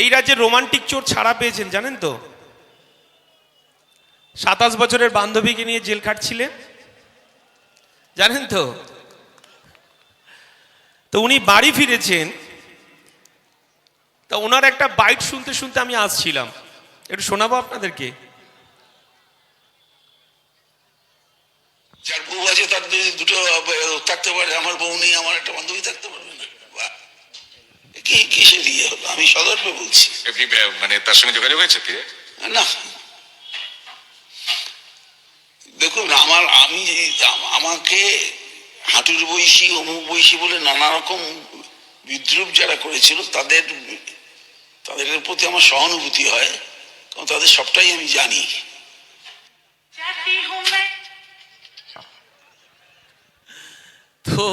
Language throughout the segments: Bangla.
এই রাজ্যে রোমান্টিক চোর ছাড়া পেয়েছেন, জানেন তো? সাতাশ বছরের বান্ধবীকে নিয়ে জেল খাটছিলেন, জানেন তো? তো উনি বাড়ি ফিরেছেন, তা ওনার একটা বাইট শুনতে শুনতে আমি আসছিলাম। একটু শোনাবো আপনাদেরকে? যার বউ আছে তার দুটো থাকতে পারে, আমার বউ নেই, আমার একটা বান্ধবী থাকতে পারবে। কি কিসে দিয়ে হলো? আমি সদর্পে বলছি। আপনি মানে তার সঙ্গে যোগাযোগ হয়েছে ফিরে না। দেখুন আমার আমি আমাকে হাঁটুর বৈশী অমুক বৈশী বলে নানা রকম বিদ্রুপ যারা করেছিল তাদের তাদের প্রতি আমার সহানুভূতি হয় কারণ তাদের সবটাই আমি জানি। তো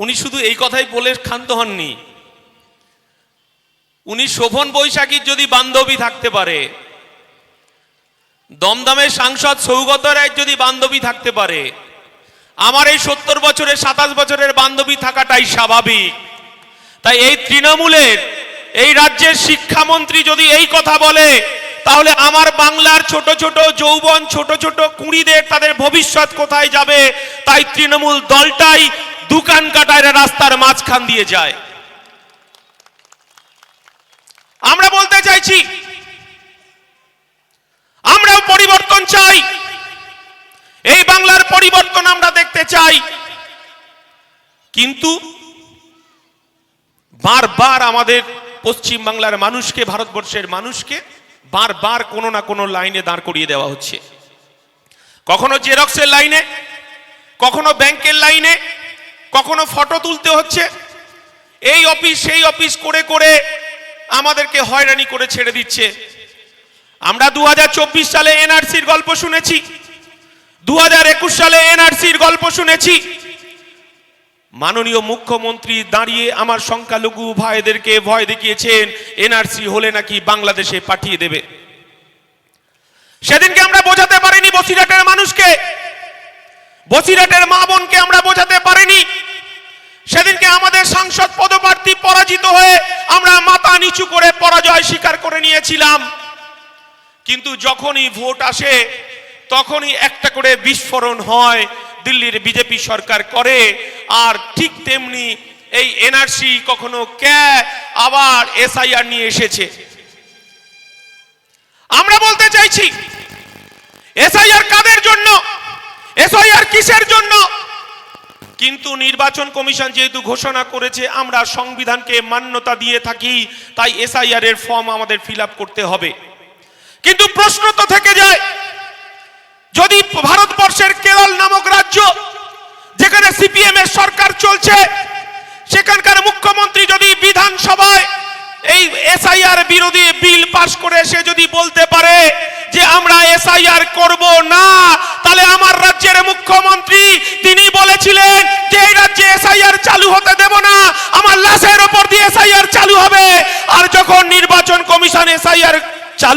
উনি শুধু এই কথাই বলে ক্ষান্ত হননি। উনি শোভন বৈশাখীর যদি বান্ধবী থাকতে পারে, দমদমের সাংসদ সৌগত রায়ের যদি বান্ধবী থাকতে পারে, আমার এই সত্তর বছরের, সাতাশ বছরের বান্ধবী থাকাটাই স্বাভাবিক। তাই এই তৃণমূলের, এই রাজ্যের শিক্ষামন্ত্রী যদি এই কথা বলে, তাহলে আমার বাংলার ছোট ছোট যৌবন, ছোট ছোট কুড়িদের তাদের ভবিষ্যৎ কোথায় যাবে? তাই তৃণমূল দলটাই দোকান কাটায় রাস্তার মাঝখান দিয়ে যায়। আমরা বলতে চাইছি, আমরাও পরিবর্তন চাই। এই বাংলার পরিবর্তন আমরা দেখতে চাই। কিন্তু বারবার আমাদের পশ্চিম বাংলার মানুষকে, ভারতবর্ষের মানুষকে বারবার কোনো না কোনো লাইনে দাঁড় করিয়ে দেওয়া হচ্ছে। কখনো জেরক্সের লাইনে, কখনো ব্যাংকের লাইনে কখনো ফটো তুলতে হচ্ছে? এই অফিস, সেই অফিস করে করে আমাদেরকে হয়রানি করে ছেড়ে দিচ্ছে। আমরা দু হাজার চব্বিশ সালে এনআরসির গল্প শুনেছি। দু হাজার একুশ সালে এনআরসির গল্প শুনেছি। মাননীয় মুখ্যমন্ত্রী দাঁড়িয়ে আমার সংখ্যালঘু ভাইদেরকে ভয় দেখিয়েছেন, এনআরসি হলে নাকি বাংলাদেশে পাঠিয়ে দেবে। সেদিনকে আমরা বোঝাতে পারিনি বসিরহাটের মানুষকে। বসিরহাটের মা বোনকে আমরা বোঝাতে পারিনি। সেদিনকে আমাদের সাংসদ পদপ্রার্থী পরাজিত হয়ে আমরা মাথা নিচু করে পরাজয় স্বীকার করে নিয়েছিলাম। কিন্তু যখনই ভোট আসে, তখনই একটা করে বিস্ফোরণ হয়, দিল্লির বিজেপি সরকার করে, আর ঠিক তেমনি এই এনআরসি কখনো ক্যা আবার এসআইআর নিয়ে এসেছে। আমরা বলতে চাইছি এসআইআর কাদের জন্য? এসআইআর কিসের জন্য? কিন্তু নির্বাচন কমিশন যেহেতু ঘোষণা করেছে, আমরা সংবিধানকে মান্যতা দিয়ে থাকি, তাই এসআইআর এর ফর্ম আমাদের ফিল করতে হবে। কিন্তু প্রশ্ন তো থেকে যায়, যদি ভারতবর্ষের কেরল নামক রাজ্য, যেখানে সিপিএম এর সরকার চলছে, সেখানকার মুখ্যমন্ত্রী যদি বিধানসভায় এই এসআইআর বিরোধী বিল পাশ করে, সে যদি বলতে পারে যে আমরা এসআইআর করব না, তাহলে আমার রাজ্যের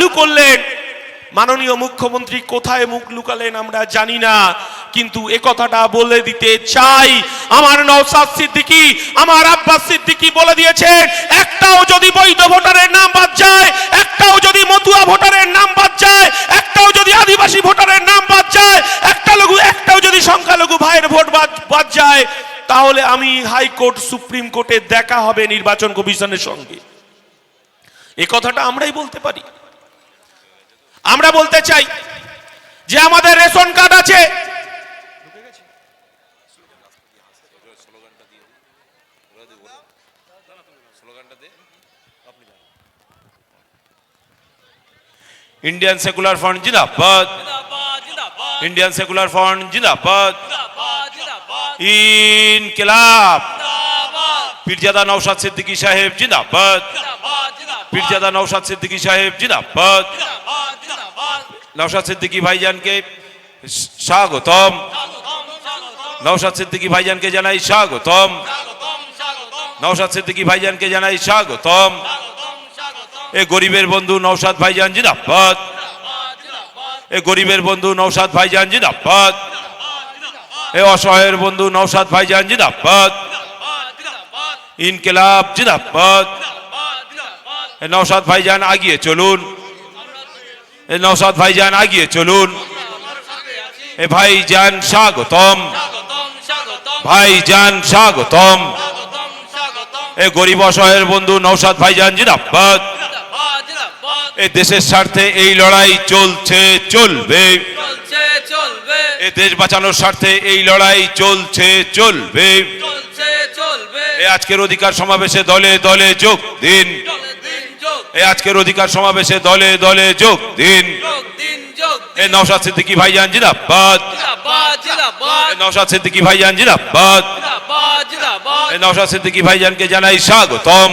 চালু করলেন। মাননীয় মুখ্যমন্ত্রী কোথায় মুখ লুকালেন আমরা জানি না, কিন্তু এ কথাটা বলে দিতে চাই। আমার নওসাদ সিদ্দিকি, আমার আব্বাস সিদ্দিকি বলে দিয়েছেন, একটাও যদি বৈধ ভোটারের নাম বাদ যায়, একটাও যদি মতুয়া ভোটারের নাম বাদ যায়, একটাও যদি আদিবাসী ভোটারের নাম বাদ যায়, একটা লঘু, একটাও যদি সংখ্যালঘু ভাইয়ের ভোট বাদ বাদ যায়, তাহলে আমি হাইকোর্ট, সুপ্রিম কোর্টে দেখা হবে নির্বাচন কমিশনের সঙ্গে। এ কথাটা আমরাই বলতে পারি। আমরা বলতে চাই যে আমাদের রেশন কার্ড আছে। ইন্ডিয়ান সেকুলার ফ্রন্ট জিন্দাবাদ। ইন্ডিয়ান সেকুলার ফ্রন্ট জিন্দাবাদ। ইনকিলাব। পীরজাদা নওশাদ সিদ্দিকী সাহেব, জিন্দাবাদ। পীরজাদা নওশাদ সিদ্দিকী সাহেব, জিন্দাবাদ। নওশাদ সিদ্দিকী ভাইজানকে স্বাগতম। নওশাদ সিদ্দিকী ভাইজানকে জানাই স্বাগতম। নওশাদ সিদ্দিকী ভাইজানকে জানাই স্বাগতম। এ গরিবের বন্ধু নওশাদ ভাইজান জিদাব্বাদ এ গরিবের বন্ধু নওশাদ ভাইজান জিদাব্বাদ এ অসহায়ের বন্ধু নওশাদ ভাইজান জিদাব্বাদ ইনকেলাব জিদাব্বাদ নওশাদ ভাইজান, আগিয়ে চলুন। নওশাদ ভাইজান আগিয়ে চলুন। এ ভাইজান স্বাগতম। ভাইজান স্বাগতম। এ গরিব অসহায়ের বন্ধু নওশাদ ভাইজান জিন্দাবাদ। এ দেশের স্বার্থে এই লড়াই চলছে চলবে। এ দেশ বাঁচানোর স্বার্থে এই লড়াই চলছে চলবে। চলছে চলবে। এ আজকের অধিকার সমাবেশে দলে দলে যোগ দিন। চলে দিন যোগ এ আজকের অধিকার সমাবেশে দলে দলে যোগ দিন। নৌসাদ সিদ্দিকি নওশাদ সিদ্দিকী ভাইজান জিন্দাবাদ নওশাদ সিদ্দিকী ভাইজান জিন্দাবাদ জিন্দাবাদ নওশাদ সিদ্দিকী ভাইজানকে জানাই স্বাগতম।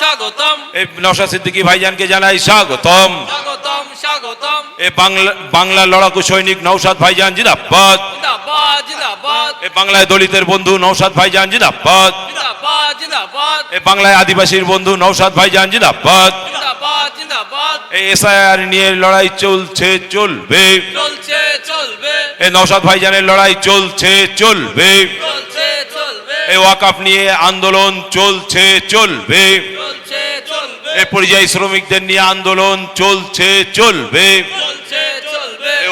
স্বাগতম। স্বাগতম এ নওশাদ সিদ্দিকী ভাইজানকে জানাই স্বাগতম। স্বাগতম স্বাগতম। এ বাংলা বাংলা লড়াকু সৈনিক নওশাদ ভাইজান জিন্দাবাদ জিন্দাবাদ জিন্দাবাদ এ বাংলায় দলিতের বন্ধু নওশাদ ভাইজান জিন্দাবাদ জিন্দাবাদ জিন্দাবাদ এ বাংলায় আদিবাসীর বন্ধু নওশাদ ভাইজান জিন্দাবাদ জিন্দাবাদ জিন্দাবাদ এই এসআইআর নিয়ে লড়াই চলছে চলবে। চলছে চলবে। এ নওশাদ ভাইজানের লড়াই চলছে চলবে। চলছে চলবে। এ ওয়াকাপ নিয়ে আন্দোলন চলছে চলবে। চলছে চলবে। এ পরিযায়ী শ্রমিকদের নিয়ে আন্দোলন চলছে চলবে।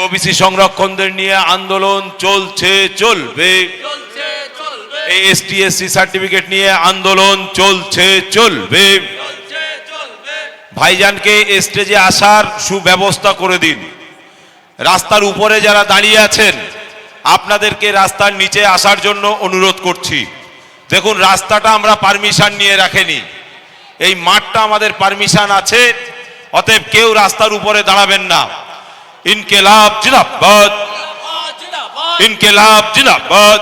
ওবিসি সংরক্ষণদের নিয়ে আন্দোলন চলছে চলবে। চলছে চলবে। এই এসটি এসসি সার্টিফিকেট নিয়ে আন্দোলন চলছে চলবে। চলছে চলবে। ভাইজানকে স্টেজে আসার সুব্যবস্থা করে দিন। রাস্তার উপরে যারা দাঁড়িয়ে আছেন আপনাদেরকে রাস্তার নিচে আসার জন্য অনুরোধ করছি। দেখুন রাস্তাটা আমরা পারমিশন নিয়ে রাখেনি। এই মাঠটা আমাদের পারমিশন আছে অতএব কেউ রাস্তার উপরে দাঁড়াবেন না। ইনকেলাব জিন্দাবাদ। ইনকেলাব জিন্দাবাদ।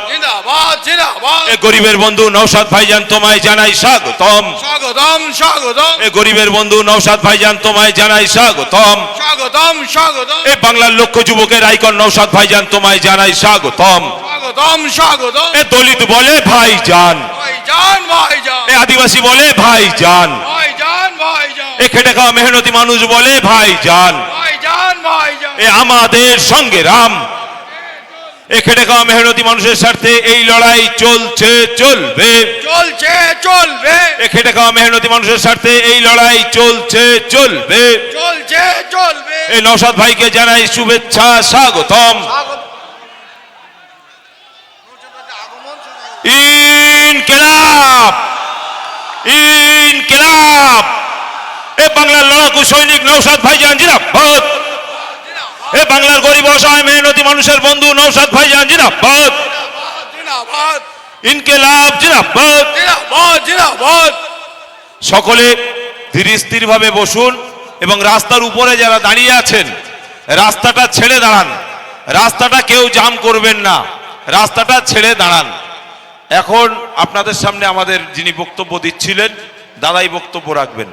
এ গরিবের বন্ধু নৌসাদ ভাইজান তোমায় জানাই স্বাগতম। স্বাগতম স্বাগতম। এ গরিবের বন্ধু নৌসাদ ভাইজান তোমায় জানাই স্বাগতম। স্বাগতম স্বাগতম। এ বাংলার লক্ষ যুবকের আইকন নৌসাদ ভাইজান তোমায় জানাই স্বাগতম। স্বাগতম স্বাগতম। এ দলিত বলে ভাইজান। ভাইজান ভাইজান। এ আদিবাসী বলে ভাইজান। ভাইজান ভাইজান। এ খেটে খাওয়া মেহনতি মানুষ বলে ভাইজান। ভাইজান ভাইজান। এ আমাদের সঙ্গে রাম। এ খেটে খাওয়া মেহনতি মানুষের স্বার্থে এই লড়াই চলছে চলবে। চলছে চলবে। এ খেটে খাওয়া মেহনতি মানুষের স্বার্থে এই লড়াই চলছে চলবে। চলছে চলবে। এই নৌসাদ ভাইকে জানাই শুভেচ্ছা স্বাগতম। ইনকিলাব ইনকিলাব। এ বাংলার লড়াকু সৈনিক নৌসাদ ভাইজান জিরাবাদ এ বাংলার গরিব অসহায় মেহনতি মানুষের বন্ধু নৌসাদ ভাইজান জিরাবাদ জিন্দাবাদ। ইনকিলাব জিরাবাদ জিন্দাবাদ জিন্দাবাদ। সকলে ধীর স্থির ভাবে বসুন এবং রাস্তার উপরে যারা দাঁড়িয়ে আছেন রাস্তাটা ছেড়ে দাঁড়ান। রাস্তাটা কেউ জাম করবেন না। রাস্তাটা ছেড়ে দাঁড়ান। এখন আপনাদের সামনে আমাদের যিনি বক্তব্য দিচ্ছিলেন দাদাই বক্তব্য রাখবেন।